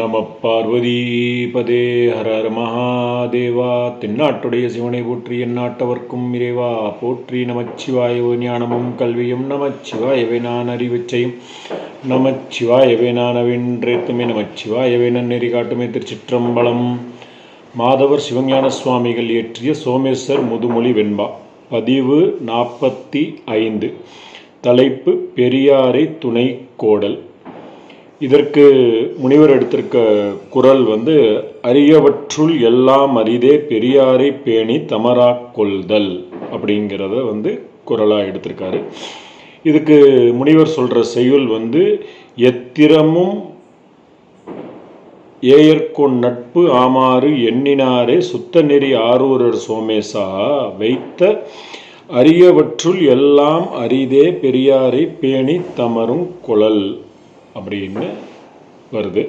நம பார்வதிபதே ஹர ஹர மகாதேவா. தென்னாட்டுடைய சிவனை போற்றி எந்நாட்டவர்க்கும் இறைவா. போற்றி நமச்சிவாயவோ ஞானமும் கல்வியும். நமச்சிவாயவே நான் அறிவிச்சையும். நமச்சிவாயவே நான் அவென்றேத்துமே. நமச்சிவாயவை நன்னெறி காட்டுமே திருச்சிற்றம்பலம். மாதவர் சிவஞான சுவாமிகள் இயற்றிய சோமேஸ்வர் முதுமொழி வெண்பா. பதிவு நாற்பத்தி ஐந்து. தலைப்பு பெரியாரை துணை கோடல். இதற்கு முனிவர் எடுத்திருக்க குரல் வந்து அரியவற்றுள் எல்லாம் அரிதே பெரியாரை பேணி தமரா கொள்தல் அப்படிங்கிறத வந்து குரலாக எடுத்திருக்காரு. இதுக்கு முனிவர் சொல்கிற செய்யுள் வந்து எத்திரமும் ஏயர்கொண் நட்பு ஆமாறு எண்ணினாரே சுத்த நெறி ஆரூரர் சோமேசா வைத்த அரியவற்றுள் எல்லாம் அரிதே பெரியாரை பேணி தமரும் குழல் அப்படின்னு வருது.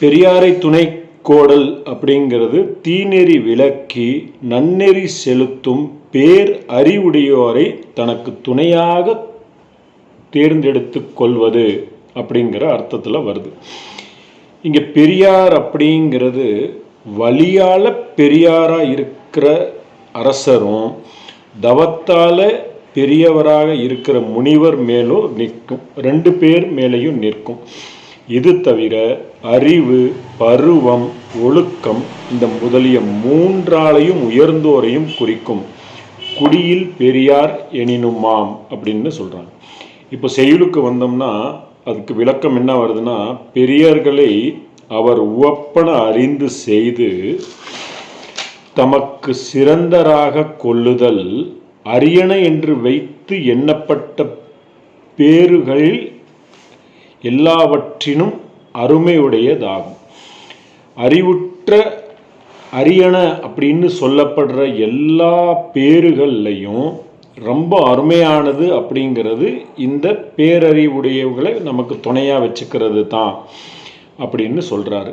பெரியாரை துணை கோடல் அப்படிங்கிறது தீநெறி விளக்கி நன்னெறி செலுத்தும் பேர் அறிவுடையோரை தனக்கு துணையாக தேர்ந்தெடுத்து கொள்வது அப்படிங்கிற அர்த்தத்தில் வருது. இங்கே பெரியார் அப்படிங்கிறது வழியால் பெரியாராக இருக்கிற அரசரும் தவத்தால் பெரியவராக இருக்கிற முனிவர் மேலும் நிற்கும். ரெண்டு பேர் மேலேயும் நிற்கும். இது தவிர அறிவு பருவம் ஒழுக்கம் இந்த முதலிய மூன்றாலையும் உயர்ந்தோரையும் குறிக்கும். குடியில் பெரியார் எனினுமாம் அப்படின்னு சொல்கிறாங்க இப்போ செயலுக்கு வந்தோம்னா அதுக்கு விளக்கம் என்ன வருதுன்னா பெரியர்களை அவர் உவப்பன அறிந்து செய்து தமக்கு சிறந்தராக கொள்ளுதல் அரியணை என்று வைத்து எண்ணப்பட்ட பேறுகளில் எல்லாவற்றினும் அருமையுடையதாகும். அறிவுற்ற அரியண அப்படின்னு சொல்லப்படுற எல்லா பேறுகள்லையும் ரொம்ப அருமையானது அப்படிங்கிறது இந்த பேரறிவுடையவர்களை நமக்கு துணையாக வச்சுக்கிறது தான் அப்படின்னு சொல்கிறாரு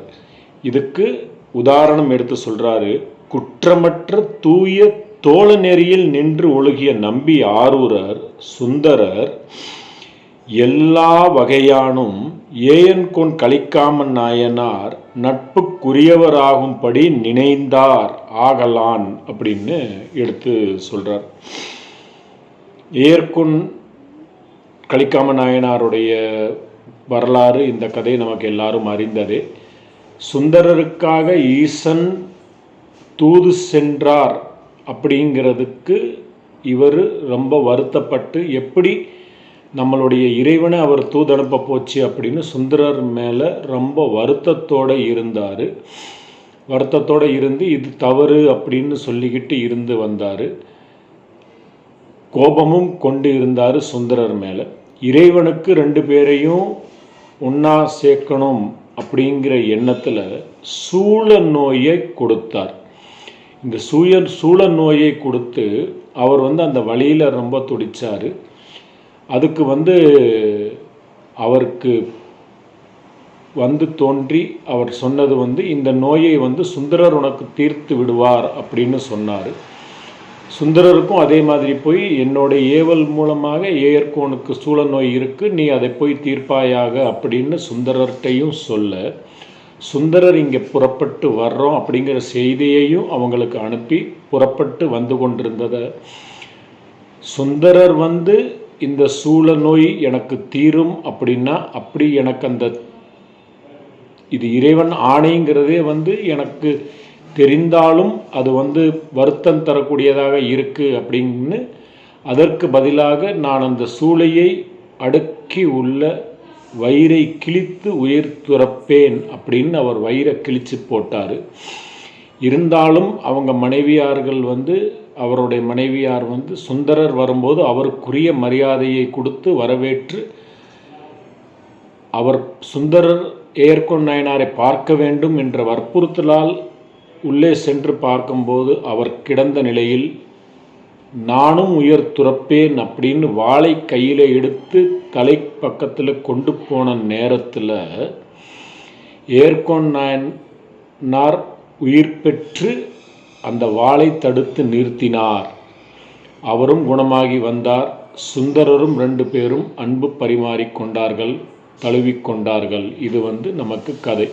இதுக்கு உதாரணம் எடுத்து சொல்கிறாரு குற்றமற்ற தூய தோழ நெறியில் நின்று ஒழுகிய நம்பி ஆரூரர் சுந்தரர் எல்லா வகையானும் ஏயன்கொன் கலிக்காமன் நாயனார் நட்புக்குரியவராகும்படி நினைந்தார் ஆகலான் அப்படின்னு எடுத்து சொல்கிறார் ஏற்கொன் கலிக்காம நாயனாருடைய வரலாறு இந்த கதை நமக்கு எல்லாரும் அறிந்ததே. சுந்தரருக்காக ஈசன் தூது சென்றார் அப்படிங்கிறதுக்கு இவர் ரொம்ப வருத்தப்பட்டு எப்படி நம்மளுடைய இறைவனை அவர் தூதனுப்ப போச்சு அப்படின்னு சுந்தரர் மேலே ரொம்ப வருத்தத்தோடு இருந்தார். வருத்தத்தோடு இருந்து இது தவறு அப்படின்னு சொல்லிக்கிட்டு இருந்து வந்தார். கோபமும் கொண்டு இருந்தார் சுந்தரர் மேலே. இறைவனுக்கு ரெண்டு பேரையும் ஒன்றா சேர்க்கணும் அப்படிங்கிற எண்ணத்தில் சூழ நோயை கொடுத்தார். இந்த சூய சூழ நோயை கொடுத்து அவர் வந்து அந்த வழியில் ரொம்ப துடித்தார் அதுக்கு வந்து அவருக்கு வந்து தோன்றி அவர் சொன்னது வந்து இந்த நோயை வந்து சுந்தரர் உனக்கு தீர்த்து விடுவார் அப்படின்னு சொன்னார். சுந்தரருக்கும் அதே மாதிரி போய் என்னுடைய ஏவல் மூலமாக ஏற்கோனுக்கு சூழ நோய் இருக்குது நீ அதை போய் தீர்ப்பாயாக அப்படின்னு சுந்தரர்கிட்டையும் சொல்ல சுந்தரர் இங்கே புறப்பட்டு வர்றோம் அப்படிங்கிற செய்தியையும் அவங்களுக்கு அனுப்பி புறப்பட்டு வந்து கொண்டிருந்ததை. சுந்தரர் வந்து இந்த சூழ நோய் எனக்கு தீரும் அப்படின்னா அப்படி எனக்கு அந்த இது இறைவன் ஆணைங்கிறதே வந்து எனக்கு தெரிந்தாலும் அது வந்து வருத்தம் தரக்கூடியதாக இருக்குது அப்படின்னு அதற்கு பதிலாக நான் அந்த சூளையை அடுக்கி உள்ள வயிறை கிழித்து உயிர் துறப்பேன் அப்படின்னு அவர் வயிறை கிழித்து போட்டார். இருந்தாலும் அவங்க மனைவியார்கள் வந்து அவருடைய மனைவியார் வந்து சுந்தரர் வரும்போது அவருக்குரிய மரியாதையை கொடுத்து வரவேற்று அவர் சுந்தரர் ஏற்கொன் நாயனாரை பார்க்க வேண்டும் என்ற வற்புறுத்தலால் உள்ளே சென்று பார்க்கும்போது அவர் கிடந்த நிலையில் நானும் உயர் துறப்பேன் அப்படின்னு வாளை கையில் எடுத்து தலை பக்கத்தில் கொண்டு போன நேரத்தில் ஏர்கொன் உயிர் பெற்று அந்த வாளை தடுத்து நிறுத்தினார். அவரும் குணமாகி வந்தார். சுந்தரரும் ரெண்டு பேரும் அன்பு பரிமாறிக்கொண்டார்கள் தழுவிக்கொண்டார்கள் இது வந்து நமக்கு கதை.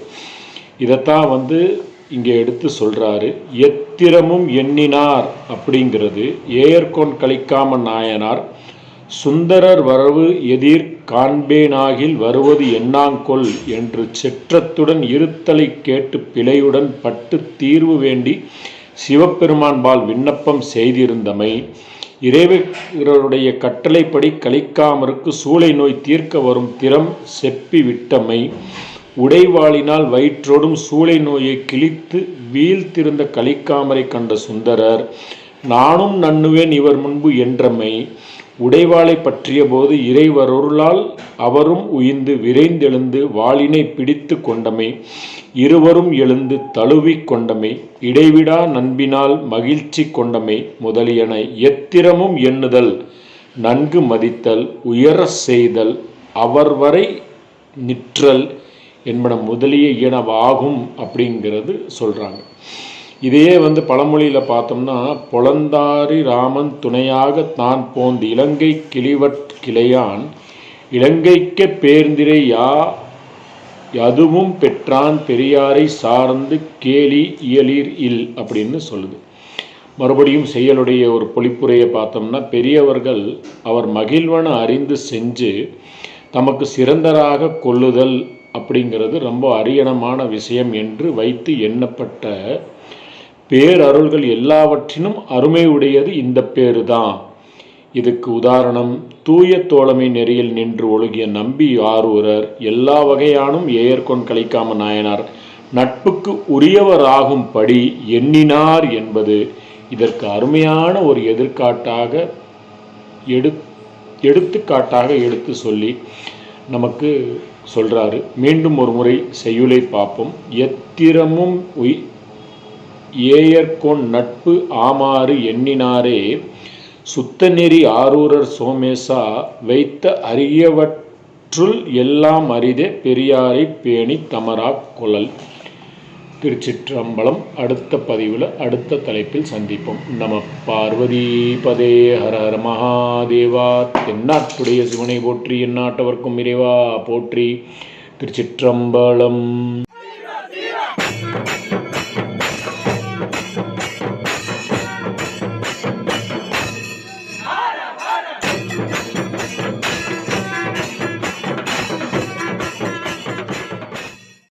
இதைத்தான் வந்து இங்கே எடுத்து சொல்கிறாரு எத்திரமும் எண்ணினார் அப்படிங்கிறது ஏயர்கோன் கழிக்காம நாயனார் சுந்தரர் வரவு எதிர் காண்பேனாகில் வருவது எண்ணாங்கொல் என்று செற்றத்துடன் இருத்தலை கேட்டு பிழையுடன் பட்டு தீர்வு வேண்டி சிவபெருமான்பால் விண்ணப்பம் செய்திருந்தமை இறைவருடைய கட்டளைப்படி கழிக்காமருக்கு சூளை நோய் தீர்க்க வரும் திறம் செப்பி விட்டமை உடைவாளினால் வயிற்றோடும் சூளை நோயை கிழித்து வீழ்த்திருந்த கலிக்காமரை கண்ட சுந்தரர் நானும் நண்ணுவேன் இவர் முன்பு என்றமை. உடைவாளை பற்றிய போது இறைவருளால் அவரும் உயிர்ந்து விரைந்தெழுந்து வாளினை பிடித்து கொண்டமை. இருவரும் எழுந்து தழுவி கொண்டமை. இடைவிடா நண்பினால் மகிழ்ச்சி கொண்டமை முதலியன. எத்திரமும் எண்ணுதல் நன்கு மதித்தல் உயர செய்தல் அவர் வரை நிற்றல். என்பன முதலிய இனவாகும் அப்படிங்கிறது சொல்கிறாங்க இதையே வந்து பழமொழியில் பார்த்தோம்னா பொலந்தாரி ராமன் துணையாக தான் போந்து இலங்கை கிளிவட் கிளையான் இலங்கைக்க பேர்ந்திரை யா அதுவும் பெற்றான் பெரியாரை சார்ந்து கேலி இயலீர் இல் அப்படின்னு சொல்லுது. மறுபடியும் செயலுடைய ஒரு பொழிப்புரையை பார்த்தோம்னா பெரியவர்கள் அவர் மகிழ்வன அறிந்து செஞ்சு தமக்கு சிறந்தராக கொள்ளுதல் அப்படிங்கிறது ரொம்ப அரியணமான விஷயம் என்று வைத்து எண்ணப்பட்ட பேரருள்கள் எல்லாவற்றினும் அருமை உடையது இந்த பேரு தான் இதுக்கு உதாரணம் தூய தோழமை நெறியில் நின்று ஒழுகிய நம்பி ஆரூரர் எல்லா வகையானும் ஏயர்கொன் கழிக்காம நாயனார் நட்புக்கு உரியவராகும்படி எண்ணினார் என்பது இதற்கு அருமையான ஒரு எதிர்காட்டாக எடு எடுத்துக்காட்டாக எடுத்து சொல்லி நமக்கு சொல்கிறாரு மீண்டும் ஒரு முறை செய்யுளை பார்ப்போம். எத்திரமும் உய் ஏயர்கொன் நட்பு ஆமாறு எண்ணினாரே. சுத்தநெறி ஆரூரர் சோமேசா வைத்த அரியவற்றுள் எல்லாம் அரிதே பெரியாரை பேணி தமரா கொழல். திருச்சிற்றம்பலம் அடுத்த பதிவில் அடுத்த தலைப்பில் சந்திப்போம். நம பார்வதி பதே ஹர ஹர மகாதேவா. தென்னாட்டுடைய சிவனை போற்றி எந்நாட்டவர்க்கும் இறைவா போற்றி. திருச்சிற்றம்பலம்.